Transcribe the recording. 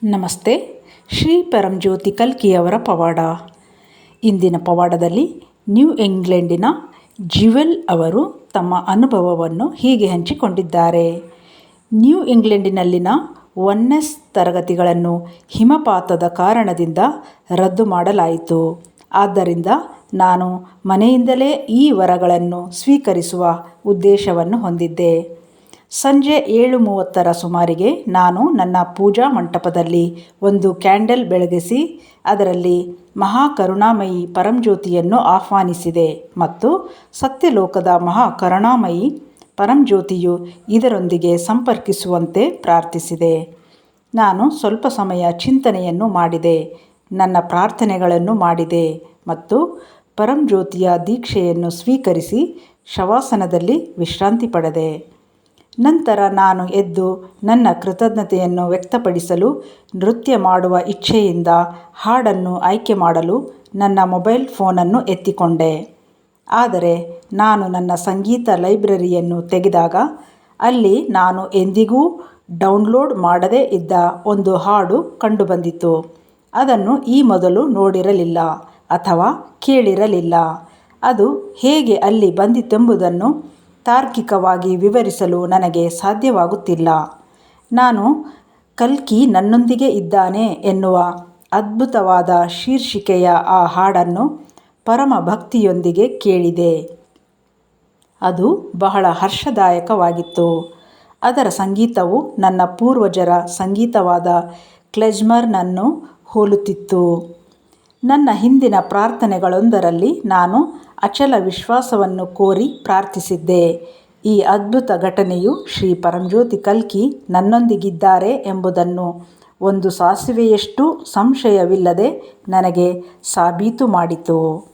ನಮಸ್ತೆ, ಶ್ರೀ ಪರಂಜ್ಯೋತಿ ಕಲ್ಕಿಯವರ ಪವಾಡ. ಇಂದಿನ ಪವಾಡದಲ್ಲಿ ನ್ಯೂ ಇಂಗ್ಲೆಂಡಿನ ಜ್ಯುವೆಲ್ ಅವರು ತಮ್ಮ ಅನುಭವವನ್ನು ಹೀಗೆ ಹಂಚಿಕೊಂಡಿದ್ದಾರೆ. ನ್ಯೂ ಇಂಗ್ಲೆಂಡಿನಲ್ಲಿನ ಒನ್ನೆಸ್ ತರಗತಿಗಳನ್ನು ಹಿಮಪಾತದ ಕಾರಣದಿಂದ ರದ್ದು ಮಾಡಲಾಯಿತು. ಆದ್ದರಿಂದ ನಾನು ಮನೆಯಿಂದಲೇ ಈ ವರಗಳನ್ನು ಸ್ವೀಕರಿಸುವ ಉದ್ದೇಶವನ್ನು ಹೊಂದಿದ್ದೆ. ಸಂಜೆ ಏಳು ಮೂವತ್ತರ ಸುಮಾರಿಗೆ ನಾನು ನನ್ನ ಪೂಜಾ ಮಂಟಪದಲ್ಲಿ ಒಂದು ಕ್ಯಾಂಡಲ್ ಬೆಳಗಿಸಿ, ಅದರಲ್ಲಿ ಮಹಾಕರುಣಾಮಯಿ ಪರಂಜ್ಯೋತಿಯನ್ನು ಆಹ್ವಾನಿಸಿದೆ ಮತ್ತು ಸತ್ಯಲೋಕದ ಮಹಾಕರುಣಾಮಯಿ ಪರಂಜ್ಯೋತಿಯು ಇದರೊಂದಿಗೆ ಸಂಪರ್ಕಿಸುವಂತೆ ಪ್ರಾರ್ಥಿಸಿದೆ. ನಾನು ಸ್ವಲ್ಪ ಸಮಯ ಚಿಂತನೆಯನ್ನು ಮಾಡಿದೆ, ನನ್ನ ಪ್ರಾರ್ಥನೆಗಳನ್ನು ಮಾಡಿದೆ ಮತ್ತು ಪರಂಜ್ಯೋತಿಯ ದೀಕ್ಷೆಯನ್ನು ಸ್ವೀಕರಿಸಿ ಶವಾಸನದಲ್ಲಿ ವಿಶ್ರಾಂತಿ ಪಡೆದೆ. ನಂತರ ನಾನು ಎದ್ದು ನನ್ನ ಕೃತಜ್ಞತೆಯನ್ನು ವ್ಯಕ್ತಪಡಿಸಲು, ನೃತ್ಯ ಮಾಡುವ ಇಚ್ಛೆಯಿಂದ ಹಾಡನ್ನು ಆಯ್ಕೆ ಮಾಡಲು ನನ್ನ ಮೊಬೈಲ್ ಫೋನನ್ನು ಎತ್ತಿಕೊಂಡೆ. ಆದರೆ ನಾನು ನನ್ನ ಸಂಗೀತ ಲೈಬ್ರರಿಯನ್ನು ತೆಗೆದಾಗ, ಅಲ್ಲಿ ನಾನು ಎಂದಿಗೂ ಡೌನ್ಲೋಡ್ ಮಾಡದೇ ಇದ್ದ ಒಂದು ಹಾಡು ಕಂಡುಬಂದಿತು ಅದನ್ನು ಈ ಮೊದಲು ನೋಡಿರಲಿಲ್ಲ ಅಥವಾ ಕೇಳಿರಲಿಲ್ಲ. ಅದು ಹೇಗೆ ಅಲ್ಲಿ ಬಂದಿತೆಂಬುದನ್ನು ತಾರ್ಕಿಕವಾಗಿ ವಿವರಿಸಲು ನನಗೆ ಸಾಧ್ಯವಾಗುತ್ತಿಲ್ಲ. ನಾನು ಕಲ್ಕಿ ನನ್ನೊಂದಿಗೆ ಇದ್ದಾನೆ ಎನ್ನುವ ಅದ್ಭುತವಾದ ಶೀರ್ಷಿಕೆಯ ಆ ಹಾಡನ್ನು ಪರಮ ಭಕ್ತಿಯೊಂದಿಗೆ ಕೇಳಿದೆ. ಅದು ಬಹಳ ಹರ್ಷದಾಯಕವಾಗಿತ್ತು. ಅದರ ಸಂಗೀತವು ನನ್ನ ಪೂರ್ವಜರ ಸಂಗೀತವಾದ ಕ್ಲೆಜ್ಮರ್ನನ್ನು ಹೋಲುತ್ತಿತ್ತು. ನನ್ನ ಹಿಂದಿನ ಪ್ರಾರ್ಥನೆಗಳೊಂದರಲ್ಲಿ ನಾನು ಅಚಲ ವಿಶ್ವಾಸವನ್ನು ಕೋರಿ ಪ್ರಾರ್ಥಿಸಿದ್ದೆ. ಈ ಅದ್ಭುತ ಘಟನೆಯು ಶ್ರೀ ಪರಂಜ್ಯೋತಿ ಕಲ್ಕಿ ನನ್ನೊಂದಿಗಿದ್ದಾರೆ ಎಂಬುದನ್ನು. ಒಂದು ಸಾಸಿವೆಯಷ್ಟು ಸಂಶಯವಿಲ್ಲದೆ ನನಗೆ ಸಾಬೀತು ಮಾಡಿತು.